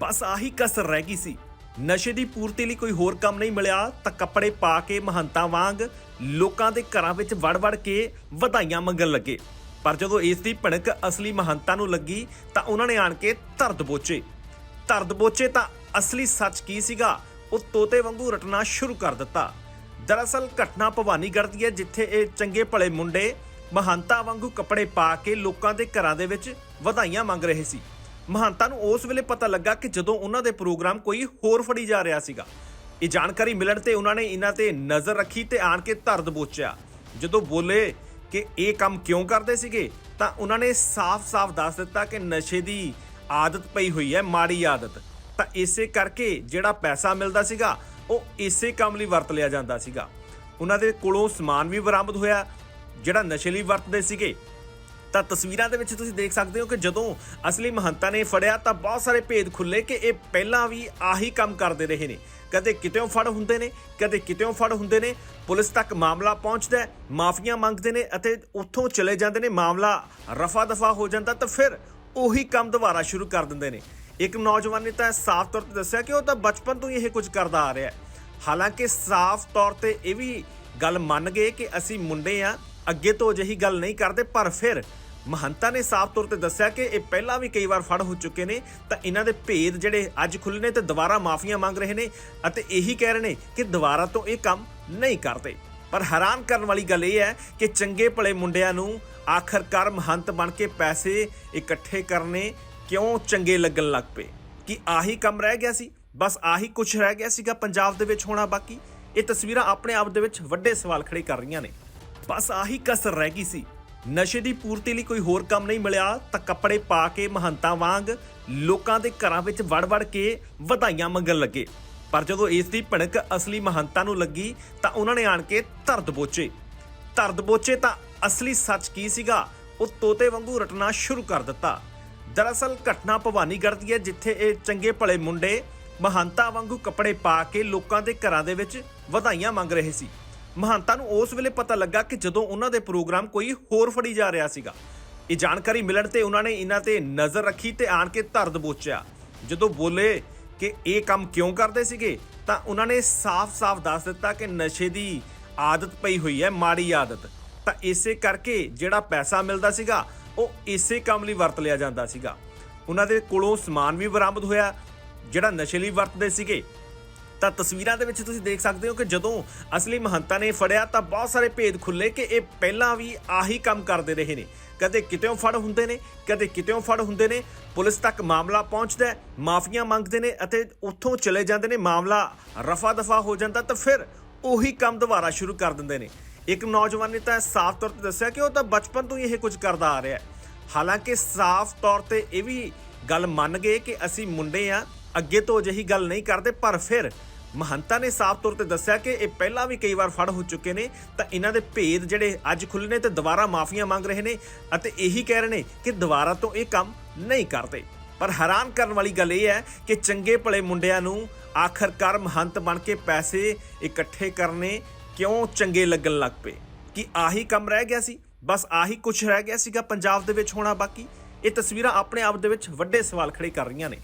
ਬਸ ਆਹੀ ਕਸਰ ਰਹਿ ਗਈ ਸੀ। ਨਸ਼ੇ ਦੀ ਪੂਰਤੀ ਲਈ ਕੋਈ ਹੋਰ ਕੰਮ ਨਹੀਂ ਮਿਲਿਆ ਤਾਂ ਕੱਪੜੇ ਪਾ ਕੇ ਮਹੰਤਾਂ ਵਾਂਗ ਲੋਕਾਂ ਦੇ ਘਰਾਂ ਵਿੱਚ ਵੜ-ਵੜ ਕੇ ਵਧਾਈਆਂ ਮੰਗਣ ਲੱਗੇ। ਪਰ ਜਦੋਂ ਇਸ ਦੀ ਭਣਕ ਅਸਲੀ ਮਹੰਤਾਂ ਨੂੰ ਲੱਗੀ ਤਾਂ ਉਹਨਾਂ ਨੇ ਆਣ ਕੇ ਧਰਦ ਬੋਚੇ ਧਰਦ ਬੋਚੇ ਤਾਂ ਅਸਲੀ ਸੱਚ ਕੀ ਸੀਗਾ, ਉਹ ਤੋਤੇ ਵਾਂਗੂ ਰਟਣਾ ਸ਼ੁਰੂ ਕਰ ਦਿੱਤਾ। ਦਰਅਸਲ ਘਟਨਾ ਭਵਾਨੀਗੜ੍ਹ ਦੀ ਹੈ, ਜਿੱਥੇ ਇਹ ਚੰਗੇ ਭਲੇ ਮੁੰਡੇ ਮਹੰਤਾਂ ਵਾਂਗੂ ਕੱਪੜੇ ਪਾ ਕੇ ਲੋਕਾਂ ਦੇ ਘਰਾਂ ਦੇ ਵਿੱਚ ਵਧਾਈਆਂ ਮੰਗ ਰਹੇ ਸੀ। ਮਹੰਤਾਂ ਨੂੰ ਉਸ ਵੇਲੇ ਪਤਾ ਲੱਗਾ ਕਿ ਜਦੋਂ ਉਹਨਾਂ ਦੇ ਪ੍ਰੋਗਰਾਮ ਕੋਈ ਹੋਰ ਫੜੀ ਜਾ ਰਿਹਾ ਸੀਗਾ। ਇਹ ਜਾਣਕਾਰੀ ਮਿਲਣ ਤੇ ਉਹਨਾਂ ਨੇ ਇਹਨਾਂ ਤੇ ਨਜ਼ਰ ਰੱਖੀ ਤੇ ਆਣ ਕੇ ਧਰ ਦਬੋਚਿਆ। ਜਦੋਂ ਬੋਲੇ ਕਿ ਇਹ ਕੰਮ ਕਿਉਂ ਕਰਦੇ ਸੀਗੇ, ਤਾਂ ਉਹਨਾਂ ਨੇ ਸਾਫ਼-ਸਾਫ਼ ਦੱਸ ਦਿੱਤਾ ਕਿ ਨਸ਼ੇ ਦੀ ਆਦਤ ਪਈ ਹੋਈ ਹੈ, ਮਾੜੀ ਆਦਤ। ਤਾਂ ਇਸੇ ਕਰਕੇ ਜਿਹੜਾ ਪੈਸਾ ਮਿਲਦਾ ਸੀਗਾ, ਉਹ ਇਸੇ ਕੰਮ ਲਈ ਵਰਤ ਲਿਆ ਜਾਂਦਾ ਸੀਗਾ। ਉਹਨਾਂ ਦੇ ਕੋਲੋਂ ਸਮਾਨ ਵੀ ਬਰਾਮਦ ਹੋਇਆ, ਜਿਹੜਾ ਨਸ਼ੇ ਲਈ ਵਰਤਦੇ ਸੀਗੇ। ਤਾਂ ਤਸਵੀਰਾਂ ਦੇ ਵਿੱਚ ਤੁਸੀਂ ਦੇਖ ਸਕਦੇ ਹੋ ਕਿ ਜਦੋਂ ਅਸਲੀ ਮਹੰਤਾ ਨੇ ਫੜਿਆ ਤਾਂ ਬਹੁਤ ਸਾਰੇ ਭੇਦ ਖੁੱਲੇ ਕਿ ਇਹ ਪਹਿਲਾਂ ਵੀ ਆਹੀ ਕੰਮ ਕਰਦੇ ਰਹੇ ਨੇ। ਕਦੇ ਕਿਤੇੋਂ ਫੜ ਹੁੰਦੇ ਨੇ, ਕਦੇ ਕਿਤੇੋਂ ਫੜ ਹੁੰਦੇ ਨੇ। ਪੁਲਿਸ ਤੱਕ ਮਾਮਲਾ ਪਹੁੰਚਦਾ ਹੈ, ਮਾਫੀਆਂ ਮੰਗਦੇ ਨੇ ਅਤੇ ਉੱਥੋਂ ਚਲੇ ਜਾਂਦੇ ਨੇ। ਮਾਮਲਾ ਰਫਾ ਦਫਾ ਹੋ ਜਾਂਦਾ ਤਾਂ ਫਿਰ ਉਹੀ ਕੰਮ ਦੁਬਾਰਾ ਸ਼ੁਰੂ ਕਰ ਦਿੰਦੇ ਨੇ। ਇੱਕ ਨੌਜਵਾਨ ਨੇ ਤਾਂ ਸਾਫ਼ ਤੌਰ ਤੇ ਦੱਸਿਆ ਕਿ ਉਹ ਤਾਂ ਬਚਪਨ ਤੋਂ ਹੀ ਇਹ ਕੁਝ ਕਰਦਾ ਆ ਰਿਹਾ ਹੈ। ਹਾਲਾਂਕਿ ਸਾਫ਼ ਤੌਰ ਤੇ ਇਹ ਵੀ ਗੱਲ ਮੰਨ ਗਏ ਕਿ ਅਸੀਂ ਮੁੰਡੇ ਆ ਅੱਗੇ ਤੋਂ ਅਜਿਹੀ ਗੱਲ ਨਹੀਂ ਕਰਦੇ, ਪਰ ਫਿਰ ਮਹੰਤਾ ਨੇ ਸਾਫ਼ ਤੌਰ ਤੇ ਦੱਸਿਆ ਕਿ ਇਹ ਪਹਿਲਾਂ ਵੀ ਕਈ ਵਾਰ ਫੜ ਹੋ ਚੁੱਕੇ ਨੇ, ਤਾਂ ਇਹਨਾਂ ਦੇ ਭੇਦ ਜਿਹੜੇ ਅੱਜ ਖੁੱਲ੍ਹੇ ਨੇ ਤੇ ਦੁਬਾਰਾ ਮਾਫੀਆਂ ਮੰਗ ਰਹੇ ਨੇ ਅਤੇ ਇਹੀ ਕਹਿ ਰਹੇ ਨੇ ਕਿ ਦੁਬਾਰਾ ਤੋਂ ਇਹ ਕੰਮ ਨਹੀਂ ਕਰਦੇ। ਪਰ ਹੈਰਾਨ ਕਰਨ ਵਾਲੀ ਗੱਲ ਇਹ ਹੈ ਕਿ ਚੰਗੇ ਭਲੇ ਮੁੰਡਿਆਂ ਨੂੰ ਆਖਰਕਾਰ ਮਹੰਤ ਬਣ ਕੇ ਪੈਸੇ ਇਕੱਠੇ ਕਰਨੇ ਕਿਉਂ ਚੰਗੇ ਲੱਗਣ ਲੱਗ ਪਏ? ਕਿ ਆਹੀ ਕੰਮ ਰਹਿ ਗਿਆ ਸੀ? ਬਸ ਆਹੀ ਕੁਝ ਰਹਿ ਗਿਆ ਸੀਗਾ ਪੰਜਾਬ ਦੇ ਵਿੱਚ ਹੋਣਾ ਬਾਕੀ। ਇਹ ਤਸਵੀਰਾਂ ਆਪਣੇ ਆਪ ਦੇ ਵਿੱਚ ਵੱਡੇ ਸਵਾਲ ਖੜੇ ਕਰ ਰਹੀਆਂ ਨੇ। ਬਸ ਆਹੀ ਕਸਰ ਰਹਿ ਗਈ ਸੀ। ਨਸ਼ੇ ਦੀ ਪੂਰਤੀ ਲਈ ਕੋਈ ਹੋਰ ਕੰਮ ਨਹੀਂ ਮਿਲਿਆ ਤਾਂ ਕੱਪੜੇ ਪਾ ਕੇ ਮਹੰਤਾਂ ਵਾਂਗ ਲੋਕਾਂ ਦੇ ਘਰਾਂ ਵਿੱਚ ਵੜ-ਵੜ ਕੇ ਵਧਾਈਆਂ ਮੰਗਣ ਲੱਗੇ। ਪਰ ਜਦੋਂ ਇਸ ਦੀ ਭਣਕ ਅਸਲੀ ਮਹੰਤਾਂ ਨੂੰ ਲੱਗੀ ਤਾਂ ਉਹਨਾਂ ਨੇ ਆਣ ਕੇ ਧਰਦ ਦਬੋਚੇ ਧਰਦ ਦਬੋਚੇ ਤਾਂ ਅਸਲੀ ਸੱਚ ਕੀ ਸੀਗਾ, ਉਹ ਤੋਤੇ ਵਾਂਗੂ ਰਟਣਾ ਸ਼ੁਰੂ ਕਰ ਦਿੱਤਾ। ਦਰਅਸਲ ਘਟਨਾ ਭਵਾਨੀਗੜ੍ਹ ਦੀ ਹੈ ਜਿੱਥੇ ਇਹ ਚੰਗੇ ਭਲੇ ਮੁੰਡੇ ਮਹੰਤਾਂ ਵਾਂਗੂ ਕੱਪੜੇ ਪਾ ਕੇ ਲੋਕਾਂ ਦੇ ਘਰਾਂ ਦੇ ਵਿੱਚ ਵਧਾਈਆਂ ਮੰਗ ਰਹੇ ਸੀ। ਮਹੰਤਾਂ ਨੂੰ ਉਸ ਵੇਲੇ ਪਤਾ ਲੱਗਾ ਕਿ ਜਦੋਂ ਉਹਨਾਂ ਦੇ ਪ੍ਰੋਗਰਾਮ ਕੋਈ ਹੋਰ ਫੜੀ ਜਾ ਰਿਹਾ ਸੀਗਾ। ਇਹ ਜਾਣਕਾਰੀ ਮਿਲਣ ਤੇ ਉਹਨਾਂ ਨੇ ਇਹਨਾਂ ਤੇ ਨਜ਼ਰ ਰੱਖੀ ਤੇ ਆਣ ਕੇ ਧਰ ਦਬੋਚਿਆ ਜਦੋਂ ਬੋਲੇ ਕਿ ਇਹ ਕੰਮ ਕਿਉਂ ਕਰਦੇ ਸੀਗੇ, ਤਾਂ ਉਹਨਾਂ ਨੇ ਸਾਫ਼-ਸਾਫ਼ ਦੱਸ ਦਿੱਤਾ ਕਿ ਨਸ਼ੇ ਦੀ ਆਦਤ ਪਈ ਹੋਈ ਹੈ, ਮਾੜੀ ਆਦਤ। ਤਾਂ ਇਸੇ ਕਰਕੇ ਜਿਹੜਾ ਪੈਸਾ ਮਿਲਦਾ ਸੀਗਾ, ਉਹ ਇਸੇ ਕੰਮ ਲਈ ਵਰਤ ਲਿਆ ਜਾਂਦਾ ਸੀਗਾ। ਉਹਨਾਂ ਦੇ ਕੋਲੋਂ ਸਮਾਨ ਵੀ ਬਰਾਮਦ ਹੋਇਆ, ਜਿਹੜਾ ਨਸ਼ੇ ਲਈ ਵਰਤਦੇ ਸੀਗੇ। ਤਾਂ ਤਸਵੀਰਾਂ ਦੇ ਵਿੱਚ ਤੁਸੀਂ ਦੇਖ ਸਕਦੇ ਹੋ ਕਿ ਜਦੋਂ ਅਸਲੀ ਮਹੰਤਾਂ ਨੇ ਫੜਿਆ ਤਾਂ ਬਹੁਤ ਸਾਰੇ ਭੇਦ ਖੁੱਲੇ ਕਿ ਇਹ ਪਹਿਲਾਂ ਵੀ ਆਹੀ ਕੰਮ ਕਰਦੇ ਰਹੇ ਨੇ। ਕਦੇ ਕਿਤੇੋਂ ਫੜ ਹੁੰਦੇ ਨੇ, ਕਦੇ ਕਿਤੇੋਂ ਫੜ ਹੁੰਦੇ ਨੇ। ਪੁਲਿਸ ਤੱਕ ਮਾਮਲਾ ਪਹੁੰਚਦਾ ਮਾਫੀਆਂ ਮੰਗਦੇ ਨੇ ਅਤੇ ਉੱਥੋਂ ਚਲੇ ਜਾਂਦੇ ਨੇ। ਮਾਮਲਾ ਰਫਾ ਦਫਾ ਹੋ ਜਾਂਦਾ ਤਾਂ ਫਿਰ ਉਹੀ ਕੰਮ ਦੁਬਾਰਾ ਸ਼ੁਰੂ ਕਰ ਦਿੰਦੇ ਨੇ। ਇੱਕ ਨੌਜਵਾਨ ਨੇ ਤਾਂ ਸਾਫ਼ ਤੌਰ ਤੇ ਦੱਸਿਆ ਕਿ ਉਹ ਤਾਂ ਬਚਪਨ ਤੋਂ ਹੀ ਇਹ ਕੁਝ ਕਰਦਾ ਆ ਰਿਹਾ ਹੈ। ਹਾਲਾਂਕਿ ਸਾਫ਼ ਤੌਰ ਤੇ ਇਹ ਵੀ ਗੱਲ ਮੰਨ ਗਏ ਕਿ ਅਸੀਂ ਮੁੰਡੇ ਆ ਅੱਗੇ ਤੋਂ ਅਜਿਹੀ ਗੱਲ ਨਹੀਂ ਕਰਦੇ, ਪਰ ਫਿਰ ਮਹੰਤਾ ਨੇ ਸਾਫ਼ ਤੌਰ ਤੇ ਦੱਸਿਆ ਕਿ ਇਹ ਪਹਿਲਾਂ ਵੀ ਕਈ ਵਾਰ ਫੜ ਹੋ ਚੁੱਕੇ ਨੇ, ਤਾਂ ਇਹਨਾਂ ਦੇ ਭੇਦ ਜਿਹੜੇ ਅੱਜ ਖੁੱਲ੍ਹੇ ਨੇ ਤੇ ਦੁਬਾਰਾ ਮਾਫੀਆਂ ਮੰਗ ਰਹੇ ਨੇ ਅਤੇ ਇਹੀ ਕਹਿ ਰਹੇ ਨੇ ਕਿ ਦੁਬਾਰਾ ਤੋਂ ਇਹ ਕੰਮ ਨਹੀਂ ਕਰਦੇ। ਪਰ ਹੈਰਾਨ ਕਰਨ ਵਾਲੀ ਗੱਲ ਇਹ ਹੈ ਕਿ ਚੰਗੇ ਭਲੇ ਮੁੰਡਿਆਂ ਨੂੰ ਆਖਰਕਾਰ ਮਹੰਤ ਬਣ ਕੇ ਪੈਸੇ ਇਕੱਠੇ ਕਰਨੇ ਕਿਉਂ ਚੰਗੇ ਲੱਗਣ ਲੱਗ ਪਏ? ਕਿ ਆਹੀ ਕੰਮ ਰਹਿ ਗਿਆ ਸੀ? ਬਸ ਆਹੀ ਕੁਝ ਰਹਿ ਗਿਆ ਸੀਗਾ ਪੰਜਾਬ ਦੇ ਵਿੱਚ ਹੋਣਾ ਬਾਕੀ। ਇਹ ਤਸਵੀਰਾਂ ਆਪਣੇ ਆਪ ਦੇ ਵਿੱਚ ਵੱਡੇ ਸਵਾਲ ਖੜੇ ਕਰ ਰਹੀਆਂ ਨੇ।